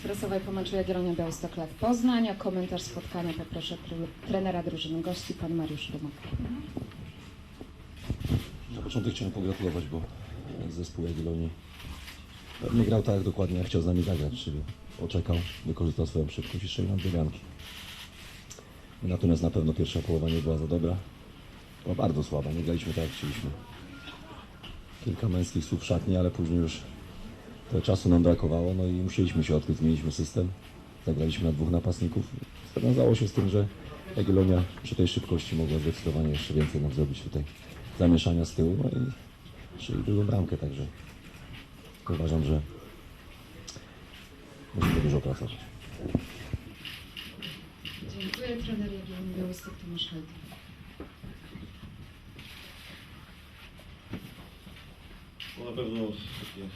ekspresowej po meczu Jagiellonia Białystok Lech Poznań. Komentarz spotkania poproszę tr- trenera drużyny gości, pan Mariusz Rumak. Na początek chciałem pogratulować, bo zespół Jagiellonii nie grał tak dokładnie jak chciał z nami zagrać, czyli oczekał, wykorzystał swoją szybkość i strzelił nam dwie bramki. Natomiast na pewno pierwsza połowa nie była za dobra. Była bardzo słaba, nie graliśmy tak jak chcieliśmy. Kilka męskich słów szatni, ale później już to czasu nam brakowało, no i musieliśmy się odkryć, zmieniliśmy system. Zagraliśmy na dwóch napastników. Związało się z tym, że Jagiellonia przy tej szybkości mogła zdecydowanie jeszcze więcej nam zrobić tutaj zamieszania z tyłu, no i czyli drugą bramkę, także uważam, że musimy dużo pracować. Dziękuję. Trener Jagiellonii Białystok Tomasz Hajdu. No na pewno takie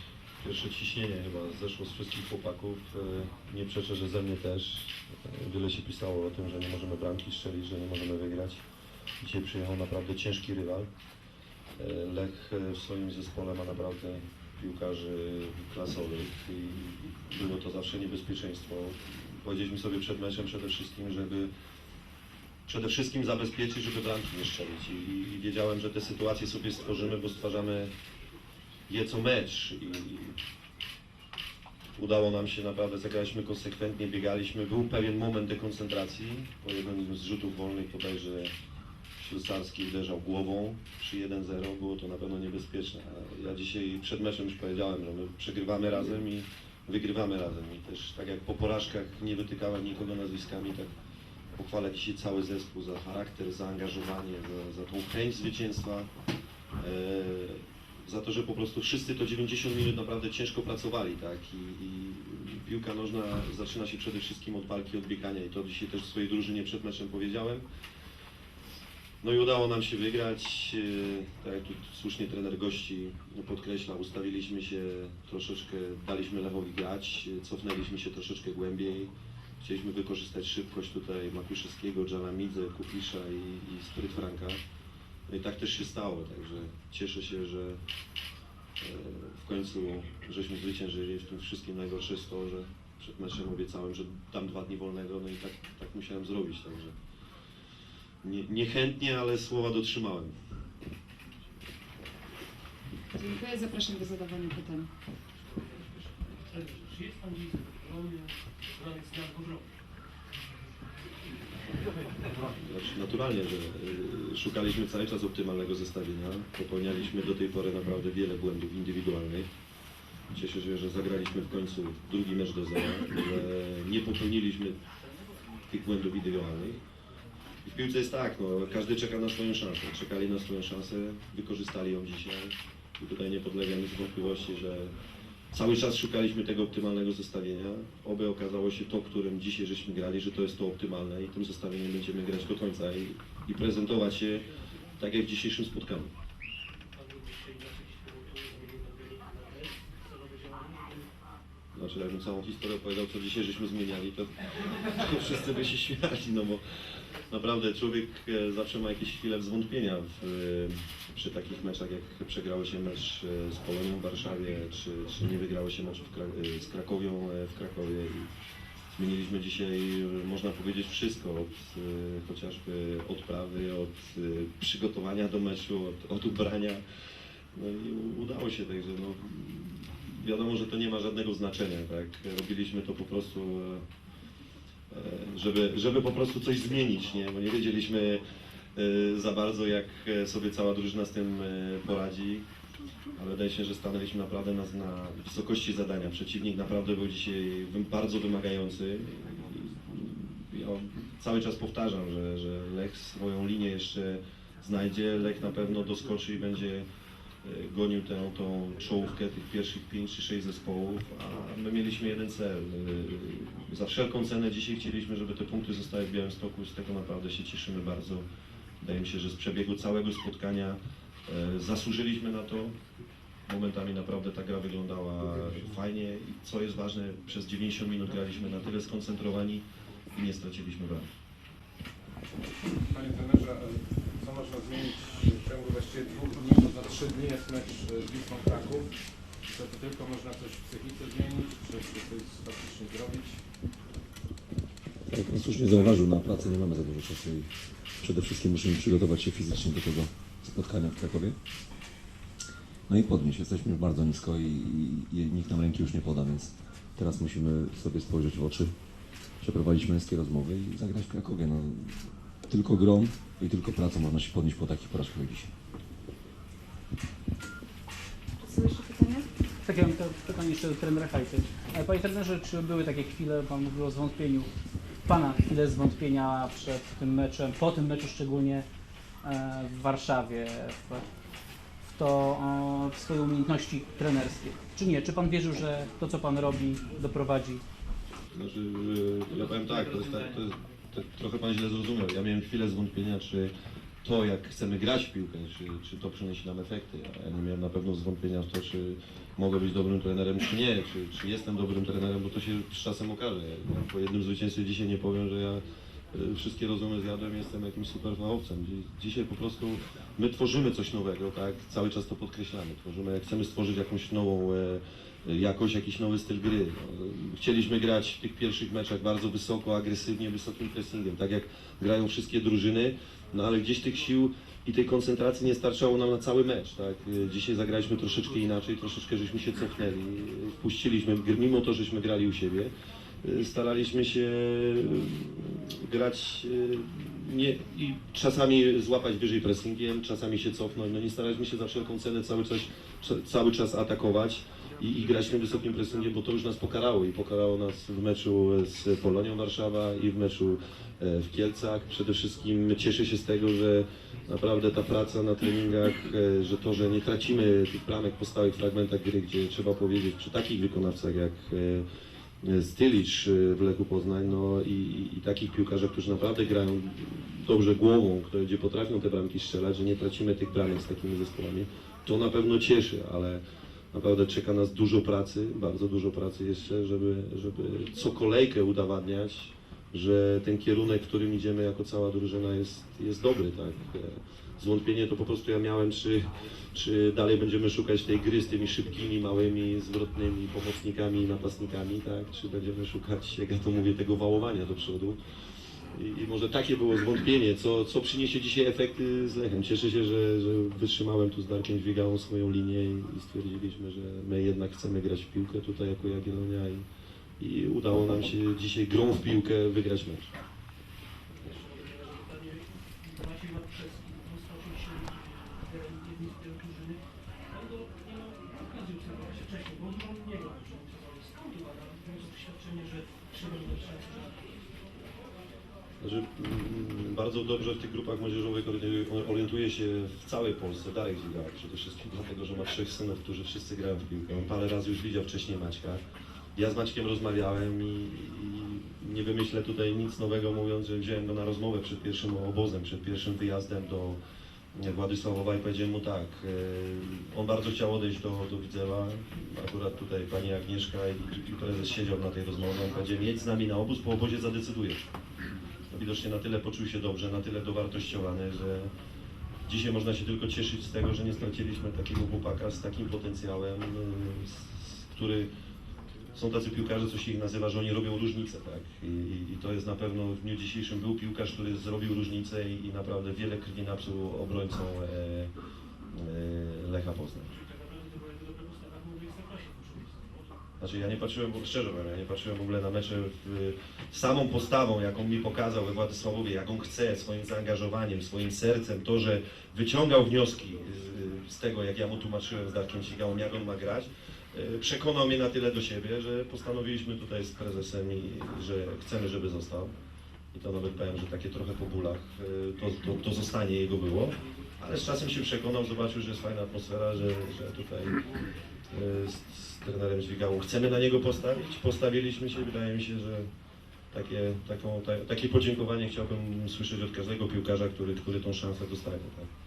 pierwsze ciśnienie chyba zeszło z wszystkich chłopaków. E, Nie przeczę, że ze mnie też. E, Wiele się pisało o tym, że nie możemy bramki strzelić, że nie możemy wygrać. Dzisiaj przyjechał naprawdę ciężki rywal. E, Lech w swoim zespole ma naprawdę piłkarzy klasowych i było to zawsze niebezpieczeństwo. Powiedzieliśmy sobie przed meczem przede wszystkim, żeby przede wszystkim zabezpieczyć, żeby bramki nie strzelić. I, i wiedziałem, że te sytuacje sobie stworzymy, bo stwarzamy je co mecz i udało nam się naprawdę, zagraliśmy konsekwentnie, biegaliśmy. Był pewien moment dekoncentracji, po jednym z rzutów wolnych bodajże Ślusarski uderzał głową przy 1-0, było to na pewno niebezpieczne. Ja dzisiaj przed meczem już powiedziałem, że my przegrywamy razem i wygrywamy razem. I też tak jak po porażkach nie wytykałem nikogo nazwiskami, tak pochwalę dzisiaj cały zespół za charakter, zaangażowanie, za, za tą chęć zwycięstwa. E, za to, że po prostu wszyscy to 90 minut naprawdę ciężko pracowali, tak? I, i piłka nożna zaczyna się przede wszystkim od walki, od i to dzisiaj też w swojej drużynie przed meczem powiedziałem. No i udało nam się wygrać, e, tak jak tu słusznie trener gości podkreśla, ustawiliśmy się troszeczkę, daliśmy Lechowi grać, cofnęliśmy się troszeczkę głębiej. Chcieliśmy wykorzystać szybkość tutaj Makuszewskiego, Dżalamidze, Kupisza i, i Spryt Franka. No i tak też się stało, także cieszę się, że e, w końcu żeśmy zwyciężyli. W tym wszystkim najgorsze jest to, że przed meczem obiecałem, że dam dwa dni wolnego, no i tak, tak musiałem zrobić, także nie, niechętnie, ale słowa dotrzymałem. Dziękuję. Zapraszam do zadawania pytań. Czy jest Pan nadpogrodu? Znaczy, naturalnie, że y, szukaliśmy cały czas optymalnego zestawienia. Popełnialiśmy do tej pory naprawdę wiele błędów indywidualnych. Cieszę się, że zagraliśmy w końcu drugi mecz do zera, że nie popełniliśmy tych błędów indywidualnych. I w piłce jest tak, no, każdy czeka na swoją szansę. Czekali na swoją szansę, wykorzystali ją dzisiaj. I tutaj nie podlega nic wątpliwości, że Cały czas szukaliśmy tego optymalnego zestawienia. Oby okazało się to, którym dzisiaj żeśmy grali, że to jest to optymalne i tym zestawieniem będziemy grać do końca i, i prezentować się tak jak w dzisiejszym spotkaniu. Znaczy, jakbym całą historię opowiadał, co dzisiaj żeśmy zmieniali, to, to wszyscy by się śmiali, no bo naprawdę człowiek e, zawsze ma jakieś chwile zwątpienia w, e, przy takich meczach, jak przegrało się mecz e, z Polonią w Warszawie, czy, czy nie wygrało się mecz z Krakowią w Krakowie. Zmieniliśmy dzisiaj, można powiedzieć, wszystko, od chociażby odprawy, od przygotowania do meczu, od, od ubrania. No i udało się, także no, wiadomo, że to nie ma żadnego znaczenia, tak? Robiliśmy to po prostu, e, e, żeby, żeby po prostu coś zmienić, nie? Bo nie wiedzieliśmy e, za bardzo, jak sobie cała drużyna z tym poradzi. Ale wydaje się, że stanęliśmy naprawdę na, na wysokości zadania. Przeciwnik naprawdę był dzisiaj bardzo wymagający. Ja cały czas powtarzam, że, że Lech swoją linię jeszcze znajdzie. Lech na pewno doskoczy i będzie gonił tę tą czołówkę tych pierwszych 5 czy 6 zespołów, a my mieliśmy jeden cel. E, Za wszelką cenę dzisiaj chcieliśmy, żeby te punkty zostały w Białymstoku z tego naprawdę się cieszymy bardzo. Wydaje mi się, że z przebiegu całego spotkania e, zasłużyliśmy na to. Momentami naprawdę ta gra wyglądała fajnie i co jest ważne, przez 90 minut graliśmy na tyle skoncentrowani i nie straciliśmy bram. Panie trenerze, e, co można zmienić w ciągu właściwie dwóch dni, bo za trzy dni jest mecz e, z Wisłą Kraków. Czy to tylko można coś w psychice zmienić, czy coś faktycznie zrobić? Jak pan słusznie zauważył, na pracę nie mamy za dużo czasu i przede wszystkim musimy przygotować się fizycznie do tego spotkania w Krakowie. No i podnieść. Jesteśmy już bardzo nisko i, i, i nikt nam ręki już nie poda, więc teraz musimy sobie spojrzeć w oczy, przeprowadzić męskie rozmowy i zagrać w Krakowie. No, tylko grą i tylko pracą można się podnieść po takich porażkach jak dzisiaj. Czy są jeszcze pytania? Tak, ja mam to pytanie jeszcze do trenera Hajty. Ale Panie trenerze, czy były takie chwile, Pan mówił o zwątpieniu, Pana chwile zwątpienia przed tym meczem, po tym meczu szczególnie e, w Warszawie, w, w to, w swoje umiejętności trenerskie? Czy nie? Czy Pan wierzył, że to, co Pan robi, doprowadzi Znaczy, ja powiem tak, to jest, tak, to jest trochę pan źle zrozumiał. Ja miałem chwilę zwątpienia, czy to, jak chcemy grać w piłkę, czy, czy to przyniesie nam efekty. Ja nie miałem na pewno zwątpienia w to, czy mogę być dobrym trenerem, czy nie, czy, czy jestem dobrym trenerem, bo to się z czasem okaże. Ja po jednym zwycięstwie dzisiaj nie powiem, że ja wszystkie rozumy zjadłem, jestem jakimś super fachowcem. Dzi- Dzisiaj po prostu my tworzymy coś nowego, tak? Cały czas to podkreślamy. Tworzymy, chcemy stworzyć jakąś nową e, jakoś jakiś nowy styl gry. No, Chcieliśmy grać w tych pierwszych meczach bardzo wysoko, agresywnie, wysokim pressingiem, tak jak grają wszystkie drużyny, no ale gdzieś tych sił i tej koncentracji nie starczało nam na cały mecz, tak? Y, Dzisiaj zagraliśmy troszeczkę inaczej, troszeczkę żeśmy się cofnęli, y, wpuściliśmy, mimo to, żeśmy grali u siebie, y, staraliśmy się y, grać y, nie, i czasami złapać wyżej pressingiem, czasami się cofnąć, no nie staraliśmy się za wszelką cenę cały czas, cały czas atakować i, i grać tym wysokim pressingiem, bo to już nas pokarało i pokarało nas w meczu z Polonią Warszawa i w meczu e, w Kielcach. Przede wszystkim cieszę się z tego, że naprawdę ta praca na treningach, e, że to, że nie tracimy tych bramek po stałych fragmentach gry, gdzie trzeba powiedzieć przy takich wykonawcach jak e, Stylicz e, w Lechu Poznań, no i, i, i takich piłkarzach, którzy naprawdę grają dobrze głową, gdzie potrafią te bramki strzelać, że nie tracimy tych bramek z takimi zespołami, to na pewno cieszy, ale Naprawdę czeka nas dużo pracy, bardzo dużo pracy jeszcze, żeby, żeby co kolejkę udowadniać, że ten kierunek, w którym idziemy jako cała drużyna jest, jest dobry. Tak? E, Zwątpienie to po prostu ja miałem, czy, czy dalej będziemy szukać tej gry z tymi szybkimi, małymi, zwrotnymi pomocnikami i napastnikami, tak? czy będziemy szukać, jak ja to mówię, tego wałowania do przodu. I, I może takie było zwątpienie, co, co przyniesie dzisiaj efekty z Lechem. Cieszę się, że, że wytrzymałem tu z Darkiem Dźwigałą swoją linię i, stwierdziliśmy, że my jednak chcemy grać w piłkę tutaj jako Jagiellonia i, i udało nam się dzisiaj grą w piłkę wygrać mecz. Znaczy, mm, bardzo dobrze w tych grupach młodzieżowych orientuje- się w całej Polsce Darek Zigała, przede wszystkim dlatego, że ma trzech synów, którzy wszyscy grają w piłkę. On parę razy już widział wcześniej Maćka. Ja z Maćkiem rozmawiałem i, i nie wymyślę tutaj nic nowego mówiąc, że wziąłem go na rozmowę przed pierwszym obozem, przed pierwszym wyjazdem do Władysławowa i powiedziałem mu tak, e, on bardzo chciał odejść do, do Widzewa, akurat tutaj pani Agnieszka i, i prezes siedział na tej rozmowie, on powiedział jedź z nami na obóz, po obozie zadecydujesz. Widocznie na tyle poczuł się dobrze, na tyle dowartościowany, że dzisiaj można się tylko cieszyć z tego, że nie straciliśmy takiego chłopaka z takim potencjałem, z, z, który są tacy piłkarze, co się ich nazywa, że oni robią różnicę, tak? I, i, i to jest na pewno w dniu dzisiejszym był piłkarz, który zrobił różnicę i, i naprawdę wiele krwi napsuł obrońcą e, e, Lecha Poznań. tak naprawdę to była jego dobra postawa w nowej ekstraklasie w Znaczy ja nie patrzyłem, szczerze powiem, ja nie patrzyłem w ogóle na mecze w, samą postawą, jaką mi pokazał we Władysławowie, jaką chce, swoim zaangażowaniem, swoim sercem, to, że wyciągał wnioski z, z tego, jak ja mu tłumaczyłem z Darkiem Sigałą, jak on ma grać, e, przekonał mnie na tyle do siebie, że postanowiliśmy tutaj z prezesem, i, że chcemy, żeby został. I to nawet powiem, że takie trochę po bólach e, to, to, to zostanie jego było. Ale z czasem się przekonał, zobaczył, że jest fajna atmosfera, że, że tutaj e, z, z trenerem Dźwigałą chcemy na niego postawić. Postawiliśmy się, wydaje mi się, że takie, taką, ta, takie podziękowanie chciałbym słyszeć od każdego piłkarza, który, który tą szansę dostaje. Tak?